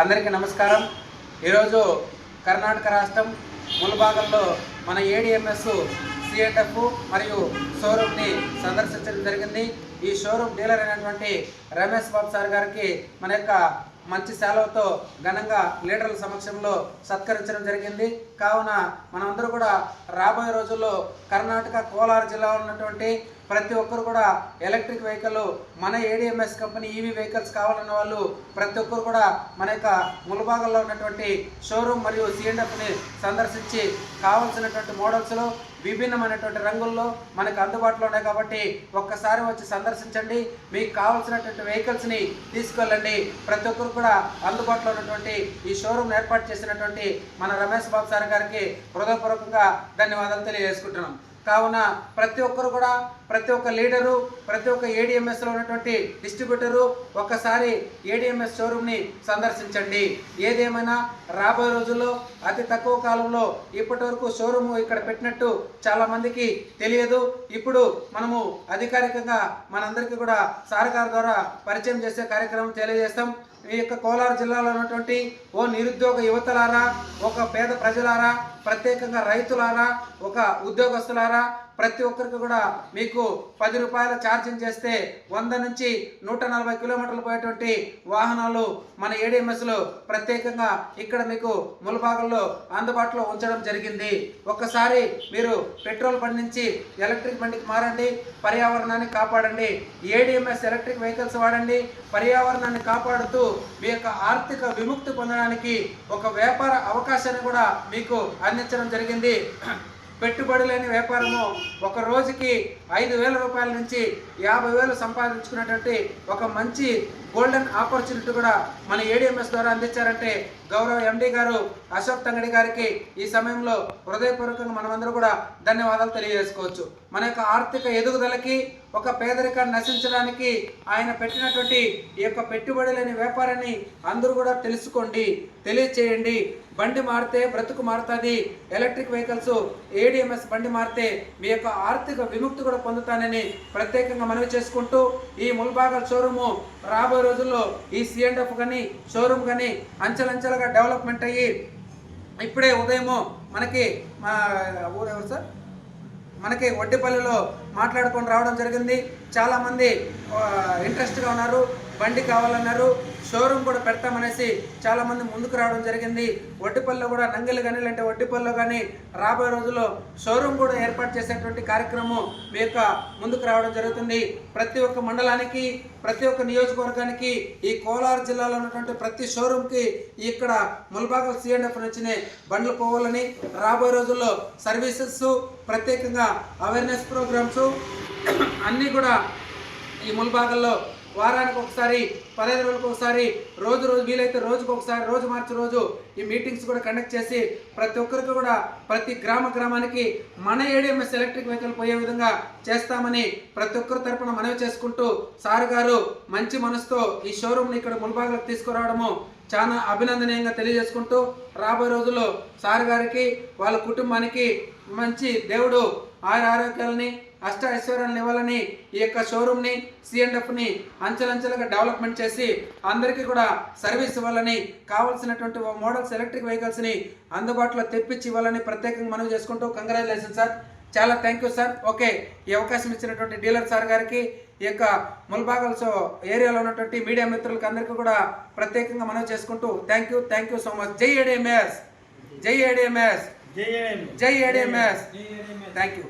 అందరికీ నమస్కారం. ఈరోజు కర్ణాటక రాష్ట్రం ములభాగంలో మన ఏడిఎంఎస్ సిఎటఫ్ మరియు షోరూమ్ని సందర్శించడం జరిగింది. ఈ షోరూమ్ డీలర్ అయినటువంటి రమేష్ బాబు సార్ గారికి మన యొక్క మంచి సెలవుతో ఘనంగా లీడర్ల సమక్షంలో సత్కరించడం జరిగింది. కావున మనమందరూ కూడా రాబోయే రోజుల్లో కర్ణాటక కోలార్ జిల్లాలో ఉన్నటువంటి ప్రతి ఒక్కరు కూడా ఎలక్ట్రిక్ వెహికల్ మన ఏడిఎంఎస్ కంపెనీ ఈవీ వెహికల్స్ కావాలన్న వాళ్ళు ప్రతి ఒక్కరు కూడా మన యొక్క ములబాగంలో ఉన్నటువంటి షోరూమ్ మరియు సిఎండ్ఎఫ్ని సందర్శించి కావాల్సినటువంటి మోడల్స్లో విభిన్నమైనటువంటి రంగుల్లో మనకు అందుబాటులో ఉన్నాయి కాబట్టి ఒక్కసారి వచ్చి సందర్శించండి. మీకు కావాల్సినటువంటి వెహికల్స్ని తీసుకెళ్ళండి. ప్రతి ఒక్కరు కూడా అందుబాటులో ఉన్నటువంటి ఈ షోరూమ్ ఏర్పాటు చేసినటువంటి మన రమేష్ బాబు సార్ గారికి హృదయపూర్వకంగా ధన్యవాదాలు తెలియజేసుకుంటున్నాం. కావున ప్రతి ఒక్కరు కూడా ప్రతి ఒక్క లీడరు ప్రతి ఒక్క ఏడిఎంఎస్లో ఉన్నటువంటి డిస్ట్రిబ్యూటరు ఒక్కసారి ఏడిఎంఎస్ షోరూమ్ని సందర్శించండి. ఏదేమైనా రాబోయే రోజుల్లో అతి తక్కువ కాలంలో ఇప్పటి వరకు షోరూమ్ ఇక్కడ పెట్టినట్టు చాలామందికి తెలియదు. ఇప్పుడు మనము అధికారికంగా మనందరికీ కూడా సార్ గారి ద్వారా పరిచయం చేసే కార్యక్రమం తెలియజేస్తాం. ఈ యొక్క కోలారు జిల్లాలో ఉన్నటువంటి ఓ నిరుద్యోగ యువతలారా ఒక పేద ప్రజలారా ప్రత్యేకంగా రైతులారా ఒక ఉద్యోగస్తులారా ప్రతి ఒక్కరికి కూడా మీకు పది రూపాయల ఛార్జింగ్ చేస్తే వంద నుంచి నూట నలభై కిలోమీటర్లు పోయేటువంటి వాహనాలు మన ఏడిఎంఎస్లో ప్రత్యేకంగా ఇక్కడ మీకు ములభాగంలో అందుబాటులో ఉంచడం జరిగింది. ఒక్కసారి మీరు పెట్రోల్ బండి నుంచి ఎలక్ట్రిక్ బండికి మారండి పర్యావరణాన్ని కాపాడండి. ఏడిఎంఎస్ ఎలక్ట్రిక్ వెహికల్స్ వాడండి పర్యావరణాన్ని కాపాడుతూ మీ యొక్క ఆర్థిక విముక్తి పొందడానికి ఒక వ్యాపార అవకాశాన్ని కూడా మీకు అందించడం జరిగింది. పెట్టుబడి లేని వ్యాపారము ఒక రోజుకి ఐదు వేల రూపాయల నుంచి యాభై వేలు సంపాదించుకునేటువంటి ఒక మంచి గోల్డెన్ ఆపర్చునిటీ కూడా మన ఏడిఎంఎస్ ద్వారా అందించారంటే గౌరవ ఎండి గారు అశోక్ తంగడి గారికి ఈ సమయంలో హృదయపూర్వకంగా మనమందరూ కూడా ధన్యవాదాలు తెలియజేసుకోవచ్చు. మన యొక్క ఆర్థిక ఎదుగుదలకి ఒక పేదరికాన్ని నశించడానికి ఆయన పెట్టినటువంటి ఈ యొక్క పెట్టుబడి లేని వ్యాపారాన్ని అందరూ కూడా తెలుసుకోండి తెలియచేయండి. బండి మారితే బ్రతుకు మారుతుంది. ఎలక్ట్రిక్ వెహికల్స్ ఏడిఎంఎస్ బండి మారితే మీ యొక్క ఆర్థిక విముక్తి కూడా పొందుతానని ప్రత్యేకంగా మనవి చేసుకుంటూ ఈ ముల్బాగల్ షోరూము రాబోయే రోజుల్లో ఈ సిఎండ్ఎఫ్ కానీ షోరూమ్ కానీ అంచెలంచెలుగా డెవలప్మెంట్ అయ్యి ఇప్పుడే ఉదయము మనకి మా ఊరు ఎవరు సార్? మనకి వడ్డిపల్లిలో మాట్లాడుకొని రావడం జరిగింది. చాలామంది ఇంట్రెస్ట్గా ఉన్నారు బండి కావాలన్నారు షోరూమ్ కూడా పెడతామనేసి చాలామంది ముందుకు రావడం జరిగింది. వడ్డిపల్లిలో కూడా నంగలు కానీ లేదంటే వడ్డిపల్లిలో కానీ రాబోయే రోజుల్లో షోరూమ్ కూడా ఏర్పాటు చేసేటువంటి కార్యక్రమం మీ యొక్క ముందుకు రావడం జరుగుతుంది. ప్రతి ఒక్క మండలానికి ప్రతి ఒక్క నియోజకవర్గానికి ఈ కోలార్ జిల్లాలో ఉన్నటువంటి ప్రతి షోరూమ్కి ఇక్కడ ముల్బాగల్ సిఎండ్ఎఫ్ నుంచి బండ్లు పోవాలని రాబోయే రోజుల్లో సర్వీసెస్ ప్రత్యేకంగా అవేర్నెస్ ప్రోగ్రామ్స్ అన్నీ కూడా ఈ ముల్బాగల్లో వారానికి ఒకసారి పదహైదు రోజులకు ఒకసారి రోజు రోజు వీలైతే రోజుకు ఒకసారి రోజు మార్చి రోజు ఈ మీటింగ్స్ కూడా కండక్ట్ చేసి ప్రతి ఒక్కరికి కూడా ప్రతి గ్రామ గ్రామానికి మన ఏడిఎంఎస్ ఎలక్ట్రిక్ వెహికల్ పోయే విధంగా చేస్తామని ప్రతి ఒక్కరి తరపున మనవి చేసుకుంటూ సార్ గారు మంచి మనసుతో ఈ షోరూమ్ని ఇక్కడ ముల్బాగలకు తీసుకురావడము చాలా అభినందనీయంగా తెలియజేసుకుంటూ రాబోయే రోజుల్లో సార్ గారికి వాళ్ళ కుటుంబానికి మంచి దేవుడు ఆయుర ఆరోగ్యాలని అష్ట ఐశ్వర్యాలను ఇవ్వాలని ఈ యొక్క షోరూమ్ని సిఎండ్ఎఫ్ని అంచెలంచెలుగా డెవలప్మెంట్ చేసి అందరికీ కూడా సర్వీస్ ఇవ్వాలని కావాల్సినటువంటి మోడల్స్ ఎలక్ట్రిక్ వెహికల్స్ని అందుబాటులో తెప్పించి ఇవ్వాలని ప్రత్యేకంగా మనవి చేసుకుంటూ కంగ్రాచులేషన్ సార్. చాలా థ్యాంక్ యూ సార్. ఓకే ఈ అవకాశం ఇచ్చినటువంటి డీలర్ సార్ గారికి ఈ యొక్క ముల్బాగల్స్ ఏరియాలో ఉన్నటువంటి మీడియా మిత్రులకి అందరికీ కూడా ప్రత్యేకంగా మనవి చేసుకుంటూ thank you thank you so much. జై ఏడిఎంఎస్. జై ఏడిఎంఎస్. జై జై ఏడిఎంఎస్. Thank you.